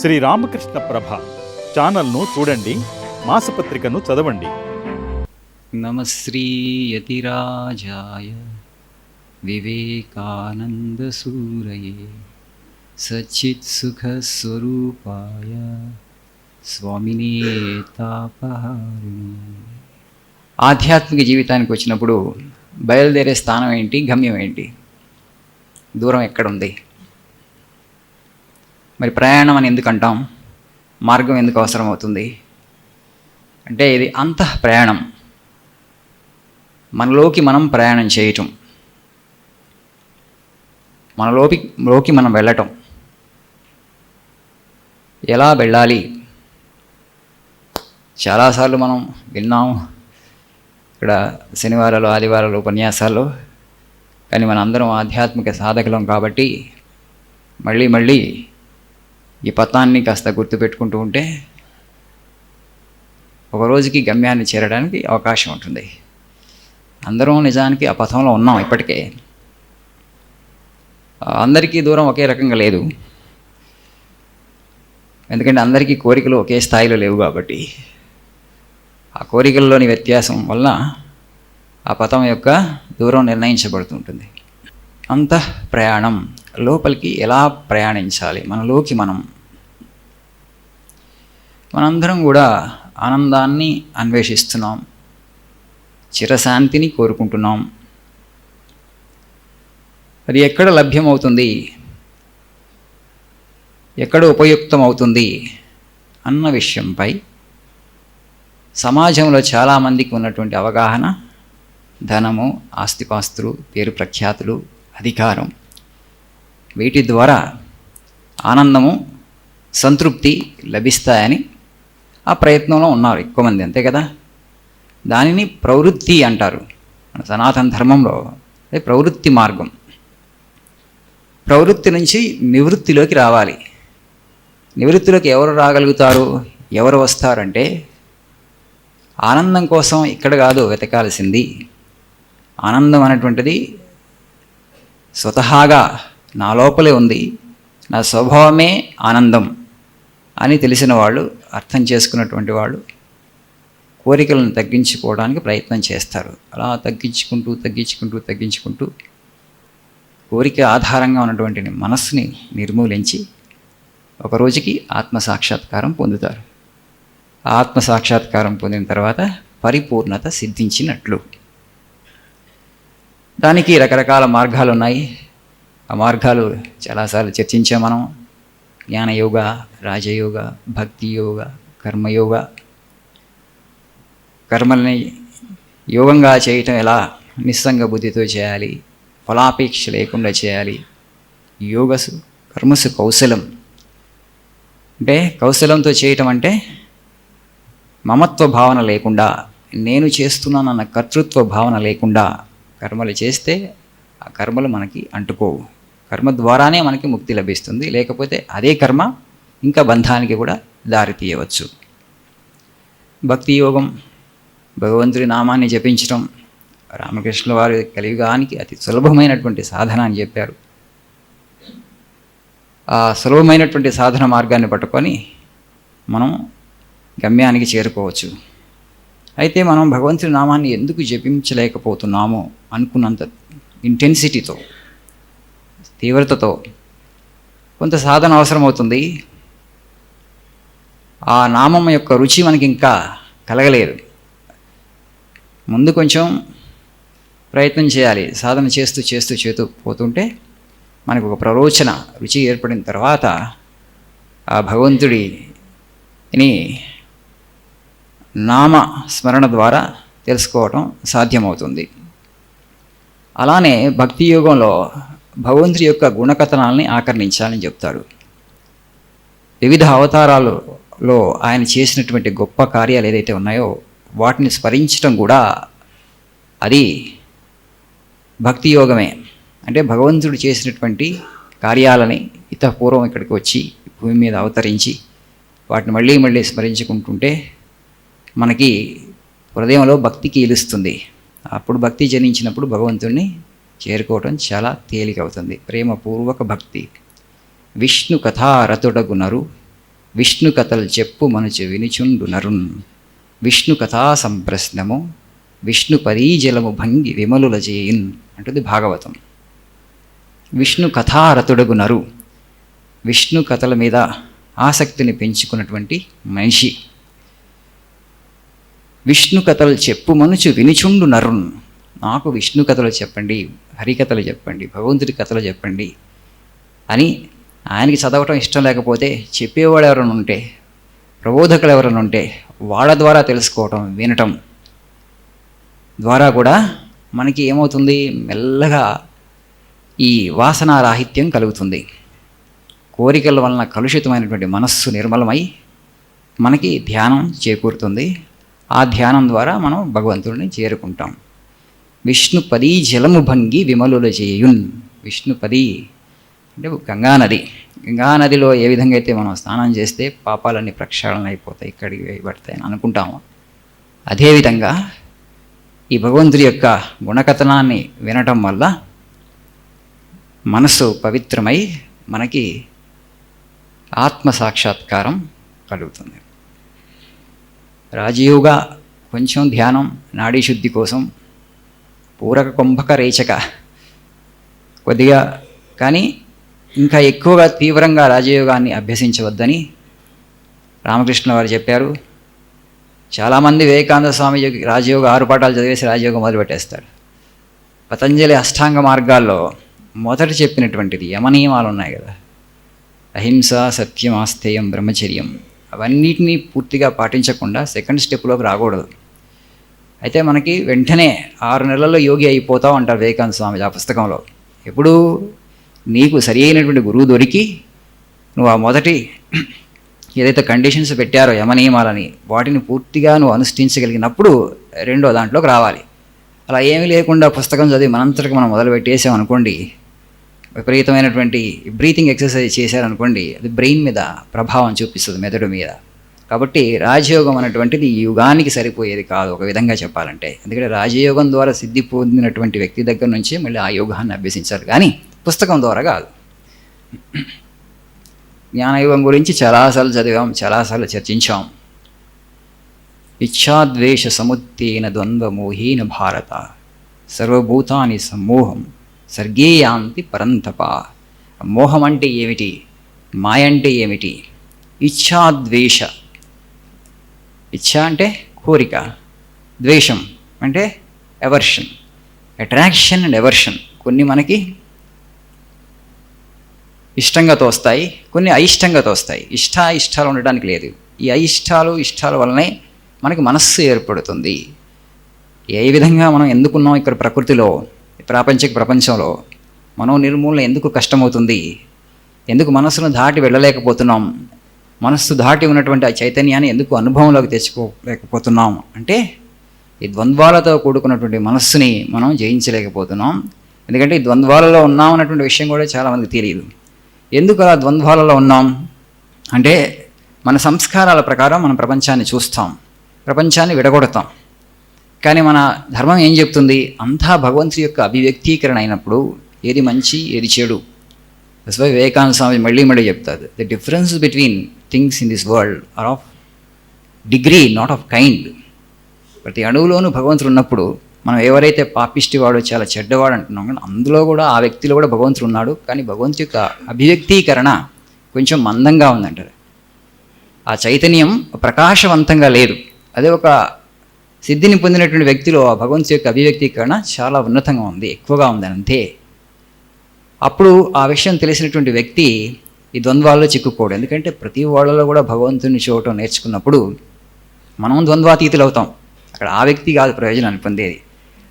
శ్రీ రామకృష్ణ ప్రభ ఛానల్ను చూడండి మాసపత్రికను చదవండి. నమశ్రీయతిరాజాయ వివేకానందసూరయే సచ్చిత్సుఖస్వరూపాయ స్వామినే స్వామిని ఆధ్యాత్మిక జీవితానికి వచ్చినప్పుడు బయలుదేరే స్థానం ఏంటి గమ్యం ఏంటి? దూరం ఎక్కడుంది? మరి ప్రయాణం అని ఎందుకు అంటాం? మార్గం ఎందుకు అవసరం అవుతుంది అంటే ఇది అంత ప్రయాణం. మనలోకి మనం ప్రయాణం చేయటం. మనలోకి లోకి మనం వెళ్ళటం. ఎలా వెళ్ళాలి? చాలాసార్లు మనం విన్నాం ఇక్కడ శనివారాలు ఆదివారాలు ఉపన్యాసాలు. కానీ మన అందరం ఆధ్యాత్మిక సాధకులం కాబట్టి మళ్ళీ మళ్ళీ ఈ పతాన్ని కాస్త గుర్తుపెట్టుకుంటూ ఉంటే ఒక రోజుకి గమ్యాన్ని చేరడానికి అవకాశం ఉంటుంది. అందరం నిజానికి ఆ పథంలో ఉన్నాం ఇప్పటికే. అందరికీ దూరం ఒకే రకంగా లేదు. ఎందుకంటే అందరికీ కోరికలు ఒకే స్థాయిలో లేవు కాబట్టి. ఆ కోరికల్లోని వ్యత్యాసం వల్ల ఆ పథం యొక్క దూరం నిర్ణయించబడుతుంటుంది అంత ప్రయాణం లోపలికి ఎలా ప్రయాణించాలి? మనలోకి మనం మనందరం కూడా ఆనందాన్ని అన్వేషిస్తున్నాం. చిరశాంతిని కోరుకుంటున్నాం. అది ఎక్కడ లభ్యమవుతుంది? ఎక్కడ ఉపయుక్తం అవుతుంది అన్న విషయంపై సమాజంలో చాలామందికి ఉన్నటువంటి అవగాహన ధనము ఆస్తిపాస్తులు పేరు ప్రఖ్యాతులు అధికారం వీటి ద్వారా ఆనందము సంతృప్తి లభిస్తాయని ఆ ప్రయత్నంలో ఉన్నారు ఎక్కువ మంది అంతే కదా? దానిని ప్రవృత్తి అంటారు. మన సనాతన ధర్మంలో అది ప్రవృత్తి మార్గం. ప్రవృత్తి నుంచి నివృత్తిలోకి రావాలి. నివృత్తిలోకి ఎవరు రాగలుగుతారు? ఎవరు వస్తారంటే ఆనందం కోసం ఇక్కడ కాదు వెతకాల్సింది. ఆనందం అనేటువంటిది స్వతహాగా నా లోపలే ఉంది. నా స్వభావమే ఆనందం. అని తెలిసిన వాళ్ళు అర్థం చేసుకున్నటువంటి వాళ్ళు కోరికలను తగ్గించుకోవడానికి ప్రయత్నం చేస్తారు. అలా తగ్గించుకుంటూ తగ్గించుకుంటూ తగ్గించుకుంటూ కోరిక ఆధారంగా ఉన్నటువంటి మనస్సుని నిర్మూలించి ఒక రోజుకి ఆత్మ సాక్షాత్కారం పొందుతారు. ఆత్మ సాక్షాత్కారం పొందిన తర్వాత పరిపూర్ణత సిద్ధించినట్లు. దానికి రకరకాల మార్గాలు ఉన్నాయి ఆ మార్గాలు చాలాసార్లు చర్చించాం మనం. జ్ఞానయోగ రాజయోగ భక్తి యోగ కర్మయోగ. కర్మల్ని యోగంగా చేయటం ఎలా? నిస్సంగ బుద్ధితో చేయాలి ఫలాపేక్ష లేకుండా చేయాలి. యోగసు కర్మసు కౌశలం. అంటే కౌశలంతో చేయటం అంటే మమత్వ భావన లేకుండా నేను చేస్తున్నానన్న కర్తృత్వ భావన లేకుండా కర్మలు చేస్తే ఆ కర్మలు మనకి అంటుకోవు. కర్మ ద్వారానే మనకి ముక్తి లభిస్తుంది. లేకపోతే అదే కర్మ ఇంకా బంధానికి కూడా దారి తీయవచ్చు. భక్తి యోగం భగవంతుడి నామాన్ని జపించడం రామకృష్ణుల వారి కలియుగానికి అతి సులభమైనటువంటి సాధన అని చెప్పారు. ఆ సులభమైనటువంటి సాధన మార్గాన్ని పట్టుకొని మనం గమ్యానికి చేరుకోవచ్చు. అయితే మనం భగవంతుడి నామాన్ని ఎందుకు జపించలేకపోతున్నామో అనుకున్నంత ఇంటెన్సిటీతో తీవ్రతతో. కొంత సాధన అవసరమవుతుంది. ఆ నామం యొక్క రుచి మనకి ఇంకా కలగలేదు. ముందు కొంచెం ప్రయత్నం చేయాలి. సాధన చేస్తూ చేస్తూ చేతూ పోతుంటే మనకు ఒక ప్రరోచన రుచి ఏర్పడిన తర్వాత ఆ భగవంతుడిని నామ స్మరణ ద్వారా తెలుసుకోవటం సాధ్యమవుతుంది. అలానే భక్తి యోగంలో భగవంతుడి యొక్క గుణకథనాలని ఆకర్ణించాలని చెప్తారు వివిధ అవతారాలలో ఆయన చేసినటువంటి గొప్ప కార్యాలు ఏదైతే ఉన్నాయో వాటిని స్మరించడం కూడా అది భక్తి యోగమే. అంటే భగవంతుడు చేసినటువంటి కార్యాలని ఇతపూర్వం ఇక్కడికి వచ్చి భూమి మీద అవతరించి వాటిని మళ్ళీ మళ్ళీ స్మరించుకుంటుంటే మనకి హృదయంలో భక్తి కీలుస్తుంది అప్పుడు భక్తి జనించినప్పుడు భగవంతుడిని చేరుకోవటం చాలా తేలికవుతుంది. ప్రేమపూర్వక భక్తి. విష్ణు కథారతుడగునరు. విష్ణు కథలు చెప్పు మనుచు వినుచుండు నరున్ విష్ణు కథా సంప్రశ్నము. విష్ణు పరీజలము భంగి విమలుల చేయిన్ అంటుంది భాగవతం. విష్ణు కథారతుడగు నరు విష్ణు కథల మీద ఆసక్తిని పెంచుకున్నటువంటి మనిషి. విష్ణు కథలు చెప్పు మనుచు వినుచుండు నరున్ నాకు విష్ణు కథలు చెప్పండి హరికథలు చెప్పండి భగవంతుడి కథలు చెప్పండి అని ఆయనకి చదవటం ఇష్టం లేకపోతే చెప్పేవాడు ఎవరైనా ఉంటే ప్రబోధకులు ఎవరైనా ఉంటే వాళ్ళ ద్వారా తెలుసుకోవటం వినటం ద్వారా కూడా మనకి ఏమవుతుంది? మెల్లగా ఈ వాసనారాహిత్యం కలుగుతుంది. కోరికల వలన కలుషితమైనటువంటి మనస్సు నిర్మలమై మనకి ధ్యానం చేకూరుతుంది. ఆ ధ్యానం ద్వారా మనం భగవంతుడిని చేరుకుంటాం. విష్ణుపది జలము భంగి విమలుల చేయున్ విష్ణుపది అంటే గంగానది. గంగానదిలో ఏ విధంగా అయితే మనం స్నానం చేస్తే పాపాలన్నీ ప్రక్షాళన అయిపోతాయి ఇక్కడికి వేయబడతాయి అని అనుకుంటాము. అదేవిధంగా ఈ భగవంతుడి యొక్క గుణకథనాన్ని వినటం వల్ల మనసు పవిత్రమై మనకి ఆత్మ సాక్షాత్కారం కలుగుతుంది. రాజయోగ కొంచెం ధ్యానం నాడీ శుద్ధి కోసం పూరక కుంభక రేచక. కొద్దిగా కానీ ఇంకా ఎక్కువగా తీవ్రంగా రాజయోగాన్ని అభ్యసించవద్దని రామకృష్ణ వారు చెప్పారు. చాలామంది వివేకానంద స్వామి యోగి రాజయోగ ఆరు పాఠాలు చదివేసి రాజయోగం మొదలుపెట్టేస్తాడు పతంజలి అష్టాంగ మార్గాల్లో మొదట చెప్పినటువంటిది యమనియమాలు ఉన్నాయి కదా. అహింస సత్యం ఆస్థేయం బ్రహ్మచర్యం అవన్నిటినీ పూర్తిగా పాటించకుండా సెకండ్ స్టెప్లోకి రాకూడదు. అయితే మనకి వెంటనే ఆరు నెలల్లో యోగి అయిపోతావు అంటారు వివేకానంద స్వామి ఆ పుస్తకంలో. ఎప్పుడు నీకు సరి అయినటువంటి గురువు దొరికి నువ్వు ఆ మొదటి ఏదైతే కండిషన్స్ పెట్టారో యమనియమాలని వాటిని పూర్తిగా నువ్వు అనుష్ఠించగలిగినప్పుడు రెండో దాంట్లోకి రావాలి. అలా ఏమీ లేకుండా పుస్తకం చదివి మనంతటికి మనం మొదలు పెట్టేసాం అనుకోండి విపరీతమైనటువంటి బ్రీతింగ్ ఎక్సర్సైజ్ చేశారనుకోండి అది బ్రెయిన్ మీద ప్రభావం చూపిస్తుంది మెదడు మీద. కాబట్టి రాజయోగం అనేటువంటిది ఈ యుగానికి సరిపోయేది కాదు ఒక విధంగా చెప్పాలంటే. ఎందుకంటే రాజయోగం ద్వారా సిద్ధి పొందినటువంటి వ్యక్తి దగ్గర నుంచి మళ్ళీ ఆ యోగాన్ని అభ్యసించాలి కానీ పుస్తకం ద్వారా కాదు. జ్ఞానయోగం గురించి చాలాసార్లు చదివాం చాలాసార్లు చర్చించాం. ఇచ్ఛాద్వేష సముత్తేన ద్వంద్వమోహీన భారత సర్వభూతాని సమ్మోహం సర్గేయాంతి పరంతప. మోహం అంటే ఏమిటి? మాయ అంటే ఏమిటి? ఇచ్ఛాద్వేష ఇచ్ఛ అంటే కోరిక ద్వేషం అంటే ఎవర్షన్ అట్రాక్షన్ అండ్ ఎవర్షన్ కొన్ని మనకి ఇష్టంగా తోస్తాయి కొన్ని అయిష్టంగా తోస్తాయి. ఇష్ట ఇష్టాలు ఉండడానికి లేదు. ఈ అయిష్టాలు ఇష్టాల వలనే మనకి మనస్సు ఏర్పడుతుంది. ఏ విధంగా మనం ఎందుకున్నాం ఇక్కడ ప్రకృతిలో ప్రాపంచిక ప్రపంచంలో? మనం నిర్మూలన ఎందుకు కష్టమవుతుంది? ఎందుకు మనసును దాటి వెళ్ళలేకపోతున్నాం? మనస్సు దాటి ఉన్నటువంటి ఆ చైతన్యాన్ని ఎందుకు అనుభవంలోకి తెచ్చుకోలేకపోతున్నాం అంటే ఈ ద్వంద్వాలతో కూడుకున్నటువంటి మనస్సుని మనం జయించలేకపోతున్నాం. ఎందుకంటే ఈ ద్వంద్వాలలో ఉన్నాం అన్నటువంటి విషయం కూడా చాలామందికి తెలియదు. ఎందుకు అలా ద్వంద్వాలలో ఉన్నాం? అంటే మన సంస్కారాల ప్రకారం మనం ప్రపంచాన్ని చూస్తాం. ప్రపంచాన్ని విడగొడతాం. కానీ మన ధర్మం ఏం చెప్తుంది? అంతా భగవంతుడి యొక్క అభివ్యక్తీకరణ అయినప్పుడు ఏది మంచి ఏది చెడు? దస్ వై వివేకానంద స్వామి మళ్ళీ మళ్ళీ చెప్తారు. The difference between things in this world are of degree not of kind ప్రతి అణువులోనూ భగవంతుడు ఉన్నప్పుడు మనం ఎవరైతే పాపిష్టి వాడు చాలా చెడ్డవాడు అంటున్నాం కానీ అందులో కూడా ఆ వ్యక్తిలో కూడా భగవంతుడు ఉన్నాడు. కానీ భగవంతు యొక్క అభివ్యక్తీకరణ కొంచెం మందంగా ఉందంటారు. ఆ చైతన్యం ప్రకాశవంతంగా లేదు. అదే ఒక సిద్ధిని పొందినటువంటి వ్యక్తిలో ఆ భగవంతు యొక్క అభివ్యక్తీకరణ చాలా ఉన్నతంగా ఉంది ఎక్కువగా ఉంది అంతే. అప్పుడు ఆ విషయం తెలిసినటువంటి వ్యక్తి ఈ ద్వంద్వాల్లో చిక్కుకోడు ఎందుకంటే ప్రతి వాళ్ళలో కూడా భగవంతుని చూడటం నేర్చుకున్నప్పుడు మనం ద్వంద్వాతీతులు అవుతాం. అక్కడ ఆ వ్యక్తి కాదు ప్రయోజనాన్ని పొందేది.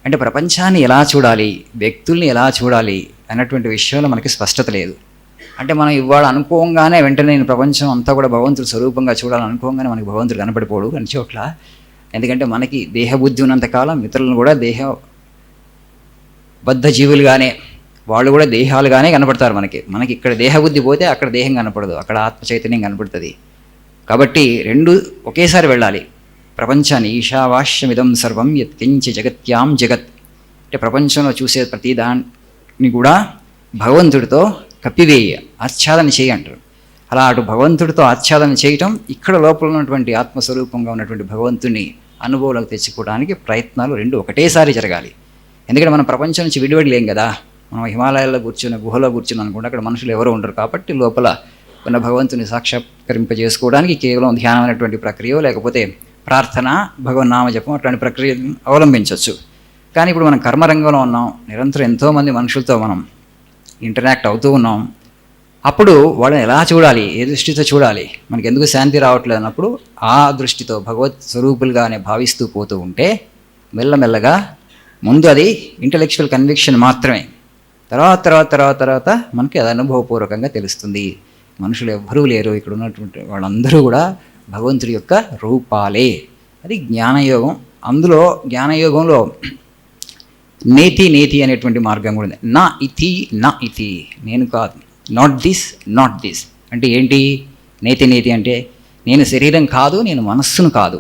అంటే ప్రపంచాన్ని ఎలా చూడాలి వ్యక్తుల్ని ఎలా చూడాలి అన్నటువంటి విషయంలో మనకి స్పష్టత లేదు. అంటే మనం ఇవాళ అనుకోగానే వెంటనే నేను ప్రపంచం అంతా కూడా భగవంతుడు స్వరూపంగా చూడాలని అనుకోగానే మనకి భగవంతుడు కనపడిపోడు అని చోట్ల. ఎందుకంటే మనకి దేహబుద్ధి ఉన్నంతకాలం ఇతరులను కూడా దేహ బద్ధ జీవులుగానే వాళ్ళు కూడా దేహాలుగానే కనపడతారు మనకి. మనకి ఇక్కడ దేహబుద్ధి పోతే అక్కడ దేహం కనపడదు. అక్కడ ఆత్మ చైతన్యం కనపడుతుంది. కాబట్టి రెండు ఒకేసారి వెళ్ళాలి. ప్రపంచాన్ని ఈశావాస్యమిదం సర్వం యత్కించ జగత్యాం జగత్. అంటే ప్రపంచంలో చూసే ప్రతి దాన్ని కూడా భగవంతుడితో కప్పివేయ ఆచ్ఛాదన చేయి అంటారు. అలా అటు భగవంతుడితో ఆచ్ఛాదన చేయటం ఇక్కడ లోపల ఉన్నటువంటి ఆత్మస్వరూపంగా ఉన్నటువంటి భగవంతుని అనుభవంలోకి తెచ్చుకోవడానికి ప్రయత్నాలు రెండు ఒకటేసారి జరగాలి. ఎందుకంటే మనం ప్రపంచం నుంచి విడివడలేం కదా. మనం హిమాలయాల్లో కూర్చుని గుహలో కూర్చుని అనుకుంటే అక్కడ మనుషులు ఎవరు ఉండరు. కాబట్టి లోపల ఉన్న భగవంతుని సాక్షాత్కరింపజేసుకోవడానికి కేవలం ధ్యానం అనేటువంటి ప్రక్రియ లేకపోతే ప్రార్థన భగవన్నామ జపం అట్లాంటి ప్రక్రియను అవలంబించవచ్చు కానీ ఇప్పుడు మనం కర్మరంగంలో ఉన్నాం. నిరంతరం ఎంతోమంది మనుషులతో మనం ఇంటరాక్ట్ అవుతూ ఉన్నాం. అప్పుడు వాళ్ళని ఎలా చూడాలి? ఏ దృష్టితో చూడాలి? మనకి ఎందుకు శాంతి రావట్లేదు అన్నప్పుడు ఆ దృష్టితో భగవత్ స్వరూపులుగానే భావిస్తూ పోతూ ఉంటే మెల్లమెల్లగా ముందు అది ఇంటలెక్చువల్ కన్విక్షన్ మాత్రమే. తర్వాత తర్వాత తర్వాత తర్వాత మనకి అది అనుభవపూర్వకంగా తెలుస్తుంది. మనుషులు ఎవ్వరూ లేరు. ఇక్కడ ఉన్నటువంటి వాళ్ళందరూ కూడా భగవంతుడి యొక్క రూపాలే. అది జ్ఞానయోగం. అందులో జ్ఞానయోగంలో నేతి నేతి అనేటువంటి మార్గం కూడా ఉంది. నా ఇతి నా ఇతి. నేను కాదు. నాట్ దిస్ నాట్ దిస్ అంటే ఏంటి? నేతి నేతి అంటే నేను శరీరం కాదు నేను మనస్సును కాదు.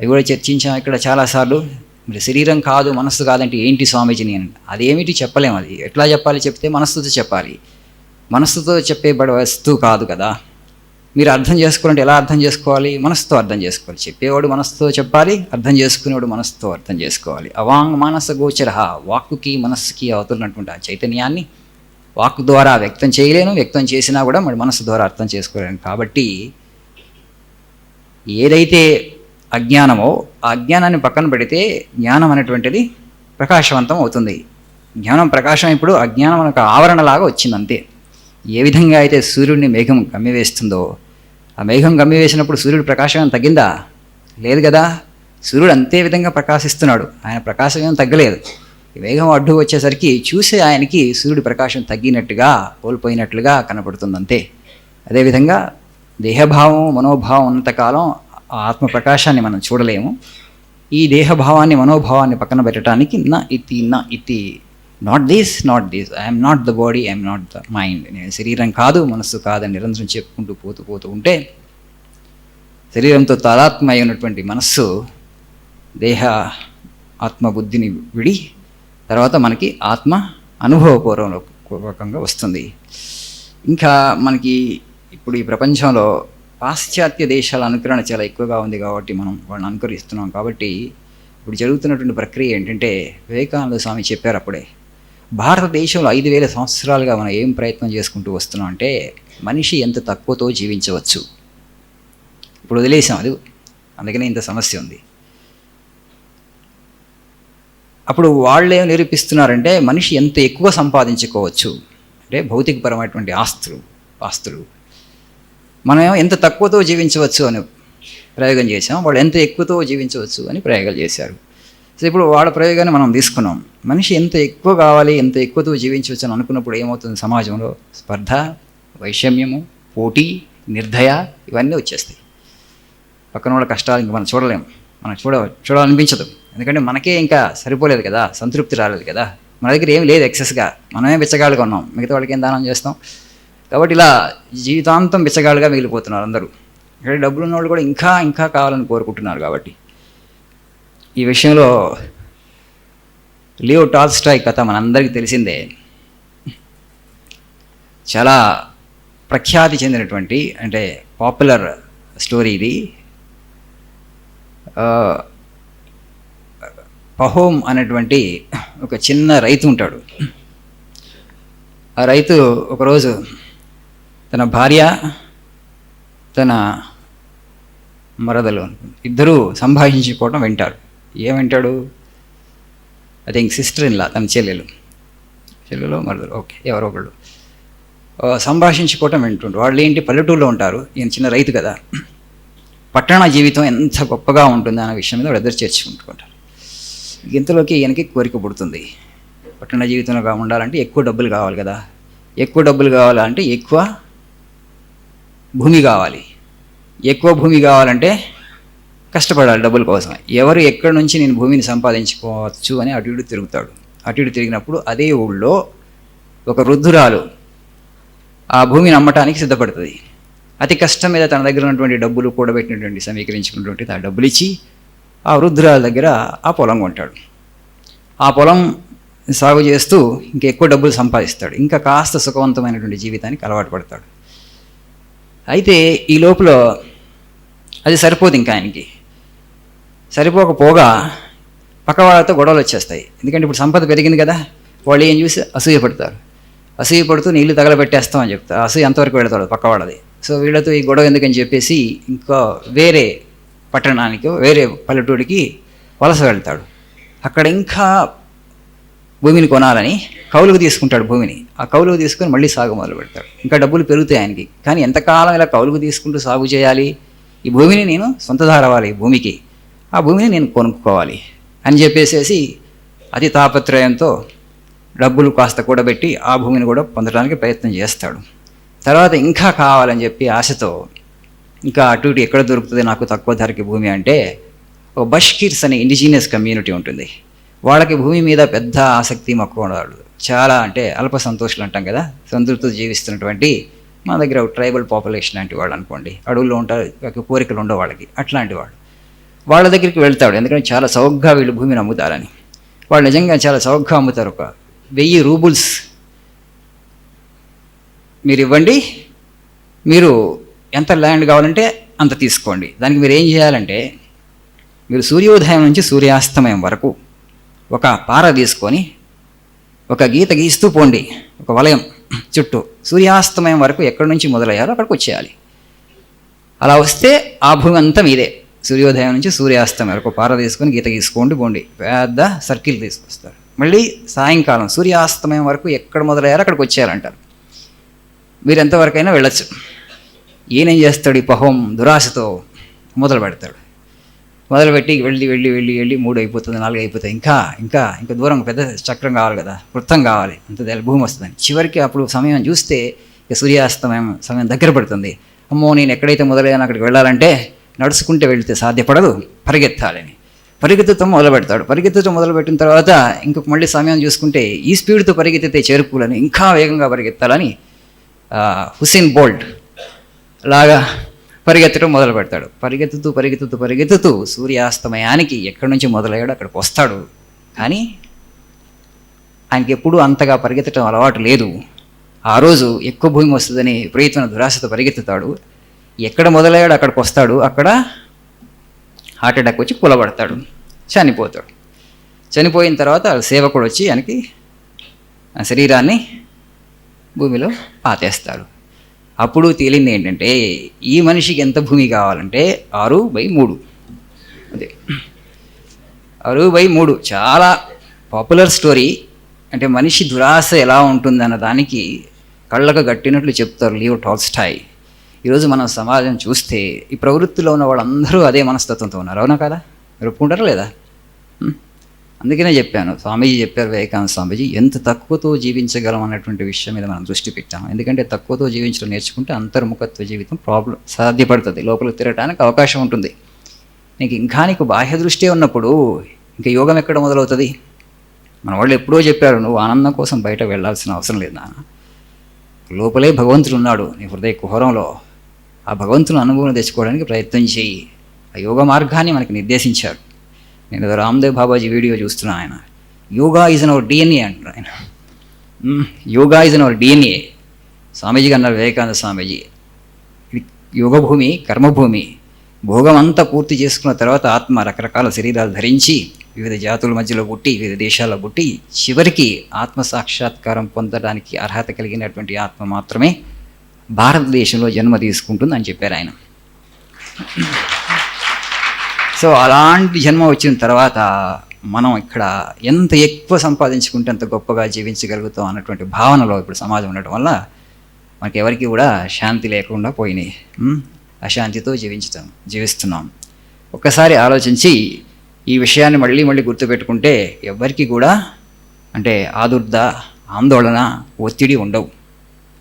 అవి కూడా చర్చించాం ఇక్కడ చాలాసార్లు. మరి శరీరం కాదు మనస్సు కాదంటే ఏంటి స్వామీజీని అని అదేమిటి చెప్పలేము అది. ఎట్లా చెప్పాలి చెప్తే మనస్సుతో చెప్పాలి. మనస్సుతో చెప్పే బడ వస్తువు కాదు కదా. మీరు అర్థం చేసుకోవాలంటే ఎలా అర్థం చేసుకోవాలి? మనస్సుతో అర్థం చేసుకోవాలి. చెప్పేవాడు మనస్సుతో చెప్పాలి అర్థం చేసుకునేవాడు మనస్సుతో అర్థం చేసుకోవాలి. అవాంగ్ మానస గోచర వాక్కుకి మనస్సుకి అవుతున్నటువంటి ఆ చైతన్యాన్ని వాక్ ద్వారా వ్యక్తం చేయలేను వ్యక్తం చేసినా కూడా మరి మనసు ద్వారా అర్థం చేసుకోలేను. కాబట్టి ఏదైతే అజ్ఞానమో ఆ అజ్ఞానాన్ని పక్కన పెడితే జ్ఞానం అనేటువంటిది ప్రకాశవంతం అవుతుంది. జ్ఞానం ప్రకాశం ఇప్పుడు అజ్ఞానం ఒక ఆవరణలాగా వచ్చింది అంతే ఏ విధంగా అయితే సూర్యుడిని మేఘం కమ్మివేస్తుందో ఆ మేఘం కమ్మివేసినప్పుడు సూర్యుడు ప్రకాశం తగ్గిందా? లేదు కదా. సూర్యుడు అంతే విధంగా ప్రకాశిస్తున్నాడు. ఆయన ప్రకాశం ఏం తగ్గలేదు. ఈ అడ్డు వచ్చేసరికి చూసే ఆయనకి సూర్యుడి ప్రకాశం తగ్గినట్టుగా కోల్పోయినట్లుగా కనపడుతుంది అంతే అదేవిధంగా దేహభావం మనోభావం ఉన్నంతకాలం ఆత్మ ప్రకాశాన్ని మనం చూడలేము. ఈ దేహభావాన్ని మనోభావాన్ని పక్కన పెట్టడానికి నా ఇతి నా ఇతి. Not this not this I'm not the body I'm not the mind నేను శరీరం కాదు మనస్సు కాదని నిరంతరం చెప్పుకుంటూ పోతూ పోతూ ఉంటే శరీరంతో తాదాత్మయ ఉన్నటువంటి మనస్సు దేహ ఆత్మబుద్ధిని విడి తర్వాత మనకి ఆత్మ అనుభవపూర్వకంగా వస్తుంది. ఇంకా మనకి ఇప్పుడు ఈ ప్రపంచంలో పాశ్చాత్య దేశాల అనుకరణ చాలా ఎక్కువగా ఉంది కాబట్టి మనం వాళ్ళని అనుకరిస్తున్నాం. కాబట్టి ఇప్పుడు జరుగుతున్నటువంటి ప్రక్రియ ఏంటంటే వివేకానంద స్వామి చెప్పారు అప్పుడే భారతదేశంలో ఐదు వేల సంవత్సరాలుగా మనం ఏం ప్రయత్నం చేసుకుంటూ వస్తున్నాం అంటే మనిషి ఎంత తక్కువతో జీవించవచ్చు? ఇప్పుడు వదిలేసాం అది. అందుకనే ఇంత సమస్య ఉంది. అప్పుడు వాళ్ళు ఏం నిరూపిస్తున్నారంటే మనిషి ఎంత ఎక్కువ సంపాదించుకోవచ్చు? అంటే భౌతికపరమైనటువంటి ఆస్తులు ఆస్తులు. మనం ఎంత తక్కువతో జీవించవచ్చు అని ప్రయోగం చేసాం వాళ్ళు ఎంత ఎక్కువతో జీవించవచ్చు అని ప్రయోగాలు చేశారు. సో ఇప్పుడు వాళ్ళ ప్రయోగాన్ని మనం తీసుకున్నాం. మనిషి ఎంత ఎక్కువ కావాలి ఎంత ఎక్కువతో జీవించవచ్చు అని అనుకున్నప్పుడు ఏమవుతుంది? సమాజంలో స్పర్ధ వైషమ్యము పోటీ నిర్దయ ఇవన్నీ వచ్చేస్తాయి. పక్కన వాళ్ళ కష్టాలు ఇంకా మనం చూడలేము మనం చూడ చూడాలనిపించదు. ఎందుకంటే మనకే ఇంకా సరిపోలేదు కదా సంతృప్తి రాలేదు కదా. మన దగ్గర ఏం లేదు ఎక్సెస్గా మనమే బిచ్చగాళ్ళుగా ఉన్నాం. మిగతా వాళ్ళకి ఏం దానం చేస్తాం? కాబట్టి ఇలా జీవితాంతం బిచ్చగాళ్ళుగా మిగిలిపోతున్నారు అందరూ. ఇక్కడ డబ్బులు ఉన్నవాళ్ళు కూడా ఇంకా ఇంకా కావాలని కోరుకుంటున్నారు కాబట్టి. ఈ విషయంలో లియో టాల్స్టాయ్ కథ మనందరికీ తెలిసిందే. చాలా ప్రఖ్యాతి చెందినటువంటి అంటే పాపులర్ స్టోరీ ఇది. పహోమ్ అనేటువంటి ఒక చిన్న రైతు ఉంటాడు. ఆ రైతు ఒకరోజు తన భార్య తన మరదలు ఇద్దరూ సంభాషించుకోవడం వింటారు. ఏం వింటాడు? ఐ థింక్ సిస్టర్ ఇన్లా తన చెల్లెలు. చెల్లెలు మరదలు ఓకే ఎవరో ఒకళ్ళు. సంభాషించుకోవటం వింటుండ్రు వాళ్ళు ఏంటి? పల్లెటూరులో ఉంటారు. ఈయన చిన్న రైతు కదా. పట్టణ జీవితం ఎంత గొప్పగా ఉంటుంది అనే విషయం మీద వాళ్ళిద్దరు చేర్చుకుంటుంటారు ఇంతలోకి ఈయనకి కోరిక పుడుతుంది. పట్టణ జీవితంలో ఉండాలంటే ఎక్కువ డబ్బులు కావాలి కదా. ఎక్కువ డబ్బులు కావాలంటే ఎక్కువ భూమి కావాలి. ఎక్కువ భూమి కావాలంటే కష్టపడాలి డబ్బుల కోసం ఎవరు ఎక్కడి నుంచి నేను భూమిని సంపాదించుకోవచ్చు అని అటు ఇటు తిరుగుతాడు. అటు ఇటు తిరిగినప్పుడు అదే ఊళ్ళో ఒక వృద్ధురాలు ఆ భూమిని అమ్మటానికి సిద్ధపడుతుంది. అతి కష్టం మీద తన దగ్గర ఉన్నటువంటి డబ్బులు కూడబెట్టినటువంటి సమీకరించుకున్నటువంటి ఆ డబ్బులు ఇచ్చి ఆ వృద్ధురాల దగ్గర ఆ పొలం కొంటాడు. ఆ పొలం సాగు చేస్తూ ఇంకెక్కువ డబ్బులు సంపాదిస్తాడు. ఇంకా కాస్త సుఖవంతమైనటువంటి జీవితానికి అలవాటు పడతాడు. అయితే ఈ లోపల అది సరిపోదు ఇంకా ఆయనకి. సరిపోకపోగా పక్క వాళ్ళతో గొడవలు వచ్చేస్తాయి. ఎందుకంటే ఇప్పుడు సంపద పెరిగింది కదా వాళ్ళు ఏం చూసి అసూయ పడతారు. అసూయ పడుతూ నీళ్ళు తగలబెట్టేస్తామని చెప్తారు. అసూయ ఎంతవరకు వెళతాడు పక్క వాళ్ళది. సో వీళ్ళతో ఈ గొడవ ఎందుకని చెప్పేసి ఇంకా వేరే పట్టణానికి వేరే పల్లెటూరికి వలస వెళ్తాడు. అక్కడ ఇంకా భూమిని కొనాలని కౌలుకు తీసుకుంటాడు భూమిని. ఆ కౌలుకు తీసుకొని మళ్ళీ సాగు మొదలు పెడతాడు. ఇంకా డబ్బులు పెరుగుతాయి ఆయనకి. కానీ ఎంతకాలం ఇలా కౌలుకు తీసుకుంటూ సాగు చేయాలి? ఈ భూమిని నేను సొంతదారు భూమికి. ఆ భూమిని నేను కొనుక్కోవాలి అని చెప్పేసేసి అతి తాపత్రయంతో డబ్బులు కాస్త కూడబెట్టి ఆ భూమిని కూడా పొందడానికి ప్రయత్నం చేస్తాడు. తర్వాత ఇంకా కావాలని చెప్పి ఆశతో ఇంకా అటు ఇటు ఎక్కడ దొరుకుతుంది నాకు తక్కువ ధరకి భూమి అంటే ఒక బష్కీర్స్ అనే ఇండిజీనియస్ కమ్యూనిటీ ఉంటుంది. వాళ్ళకి భూమి మీద పెద్ద ఆసక్తి మక్కువ వాళ్ళు చాలా అంటే అల్ప సంతోషులు అంటాం కదా. సంతృప్తితో జీవిస్తున్నటువంటి మన దగ్గర ట్రైబల్ పాపులేషన్ లాంటి వాళ్ళు అనుకోండి. అడవుల్లో ఉంటారు కోరికలు ఉండవు వాళ్ళకి. అట్లాంటి వాళ్ళు వాళ్ళ దగ్గరికి వెళ్తాడు. ఎందుకంటే చాలా సౌగ్గా వీళ్ళు భూమిని అమ్ముతారని వాళ్ళు నిజంగా చాలా సౌగ్గా అమ్ముతారు. ఒక వెయ్యి రూబుల్స్ మీరు ఇవ్వండి. మీరు ఎంత ల్యాండ్ కావాలంటే అంత తీసుకోండి. దానికి మీరు ఏం చేయాలంటే మీరు సూర్యోదయం నుంచి సూర్యాస్తమయం వరకు ఒక పార తీసుకొని ఒక గీత గీస్తూ పోండి ఒక వలయం చుట్టూ. సూర్యాస్తమయం వరకు ఎక్కడి నుంచి మొదలయ్యారో అక్కడికి వచ్చేయాలి. అలా వస్తే ఆ భూమి అంతా మీదే. సూర్యోదయం నుంచి సూర్యాస్తమయం వరకు పార తీసుకొని గీత గీసుకోండి పోండి. పెద్ద సర్కిల్ తీసుకొస్తారు. మళ్ళీ సాయంకాలం సూర్యాస్తమయం వరకు ఎక్కడ మొదలయ్యారో అక్కడికి వచ్చేయాలంటారు. మీరు ఎంతవరకైనా వెళ్ళొచ్చు. ఈయనేం చేస్తాడు ఈ పహం దురాశతో మొదలు పెడతాడు మొదలుపెట్టి వెళ్ళి వెళ్ళి వెళ్ళి వెళ్ళి మూడు అయిపోతుంది నాలుగు అయిపోతుంది ఇంకా ఇంకా ఇంకా దూరం పెద్ద చక్రం కావాలి కదా వృత్తం కావాలి అంత భూమి వస్తుందని. చివరికి అప్పుడు సమయం చూస్తే ఇక సూర్యాస్తమయం సమయం దగ్గర పడుతుంది. అమ్మో నేను ఎక్కడైతే మొదలైనా అక్కడికి వెళ్ళాలంటే నడుచుకుంటే వెళితే సాధ్యపడదు పరిగెత్తాలని. పరిగెత్తుతో మొదలు పెడతాడు పరిగెత్తుతో మొదలు పెట్టిన తర్వాత ఇంకొక మళ్ళీ సమయం చూసుకుంటే ఈ స్పీడ్తో పరిగెత్తితే చేరుకోవాలని ఇంకా వేగంగా పరిగెత్తాలని హుసేన్ బోల్ట్ లాగా పరిగెత్తడం మొదలు పెడతాడు. పరిగెత్తుతూ పరిగెత్తుతూ పరిగెత్తుతూ సూర్యాస్తమయానికి ఎక్కడి నుంచి మొదలయ్యాడో అక్కడికి వస్తాడు. కానీ ఆయనకి ఎప్పుడూ అంతగా పరిగెత్తడం అలవాటు లేదు. ఆ రోజు ఎక్కువ భూమి వస్తుందని విపరీతమైన దురాశతో పరిగెత్తుతాడు. ఎక్కడ మొదలయ్యాడు అక్కడికి వస్తాడు. అక్కడ హార్ట్ అటాక్ వచ్చి కూలబడతాడు. చనిపోతాడు. చనిపోయిన తర్వాత ఆ సేవకుడు వచ్చి ఆయనకి ఆ శరీరాన్ని భూమిలో పాతేస్తారు అప్పుడు తేలింది ఏంటంటే ఈ మనిషికి ఎంత భూమి కావాలంటే ఆరు బై మూడు. అదే. ఆరు బై మూడు. చాలా పాపులర్ స్టోరీ. అంటే మనిషి దురాశ ఎలా ఉంటుందన్న దానికి కళ్ళకు గట్టినట్లు చెప్తారు లీవ్ టాల్స్టాయ్. ఈరోజు మనం సమాజం చూస్తే ఈ ప్రవృత్తిలో ఉన్న వాళ్ళందరూ అదే మనస్తత్వంతో ఉన్నారు. అవునా కదా? మీరు ఒప్పుకుంటారా లేదా? అందుకనే చెప్పాను స్వామీజీ చెప్పారు వివేకానంద స్వామీజీ ఎంత తక్కువతో జీవించగలం అన్నటువంటి విషయం మీద మనం దృష్టి పెట్టాము. ఎందుకంటే తక్కువతో జీవించడం నేర్చుకుంటే అంతర్ముఖత్వ జీవితం ప్రాబ్లం సాధ్యపడుతుంది లోపల తిరగడానికి అవకాశం ఉంటుంది. నీకు ఇంకా నీకు బాహ్య దృష్టి ఉన్నప్పుడు ఇంకా యోగం ఎక్కడ మొదలవుతుంది? మన వాళ్ళు ఎప్పుడో చెప్పారు నువ్వు ఆనందం కోసం బయట వెళ్ళాల్సిన అవసరం లేదు నాన్న. లోపలే భగవంతుడు ఉన్నాడు నీ హృదయ కుహరంలో. ఆ భగవంతుని అనుభవం తెచ్చుకోవడానికి ప్రయత్నం చేయి. ఆ యోగ మార్గాన్ని మనకి నిర్దేశించారు. నేను రామ్దేవ్ బాబాజీ వీడియో చూస్తున్నా ఆయన. Yoga is in our DNA అంటారు ఆయన. Yoga is in our DNA Swamiji అన్నారు వివేకానంద స్వామీజీ ఇది యోగభూమి కర్మభూమి. భోగం అంతా పూర్తి చేసుకున్న తర్వాత ఆత్మ రకరకాల శరీరాలు ధరించి వివిధ జాతుల మధ్యలో పుట్టి వివిధ దేశాల్లో పుట్టి చివరికి ఆత్మ సాక్షాత్కారం పొందడానికి అర్హత కలిగినటువంటి ఆత్మ మాత్రమే భారతదేశంలో జన్మ తీసుకుంటుంది అని చెప్పారు ఆయన. సో అలాంటి జన్మ వచ్చిన తర్వాత మనం ఇక్కడ ఎంత ఎక్కువ సంపాదించుకుంటే అంత గొప్పగా జీవించగలుగుతాం అన్నటువంటి భావనలో ఇప్పుడు సమాజం ఉండటం వల్ల మనకి ఎవరికి కూడా శాంతి లేకుండా పోయినాయి. అశాంతితో జీవించుతాం జీవిస్తున్నాం. ఒక్కసారి ఆలోచించి ఈ విషయాన్ని మళ్ళీ మళ్ళీ గుర్తుపెట్టుకుంటే ఎవరికి కూడా అంటే ఆదుర్ద ఆందోళన ఒత్తిడి ఉండవు.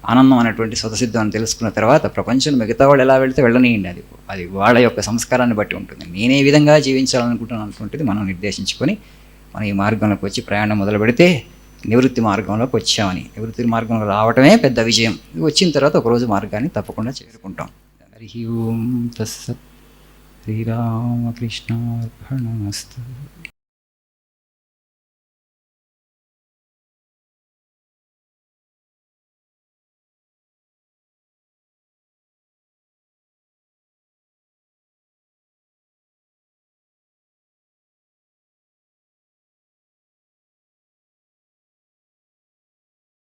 ఆనందం అనేటువంటి స్వతసిద్ధం అని తెలుసుకున్న తర్వాత ప్రపంచం మిగతా వాళ్ళు ఎలా వెళితే వెళ్ళనీయండి అది. అది వాళ్ళ యొక్క సంస్కారాన్ని బట్టి ఉంటుంది. నేను ఏ విధంగా జీవించాలనుకుంటున్నాను అనుకుంటుంది. మనం నిర్దేశించుకొని మనం ఈ మార్గంలోకి వచ్చి ప్రయాణం మొదలు పెడితే నివృత్తి మార్గంలోకి వచ్చామని. నివృత్తి మార్గంలో రావటమే పెద్ద విజయం. ఇది వచ్చిన తర్వాత ఒకరోజు మార్గాన్ని తప్పకుండా చేరుకుంటాం. హరి ఓం తస్సత్. శ్రీరామకృష్ణార్పణమస్తు.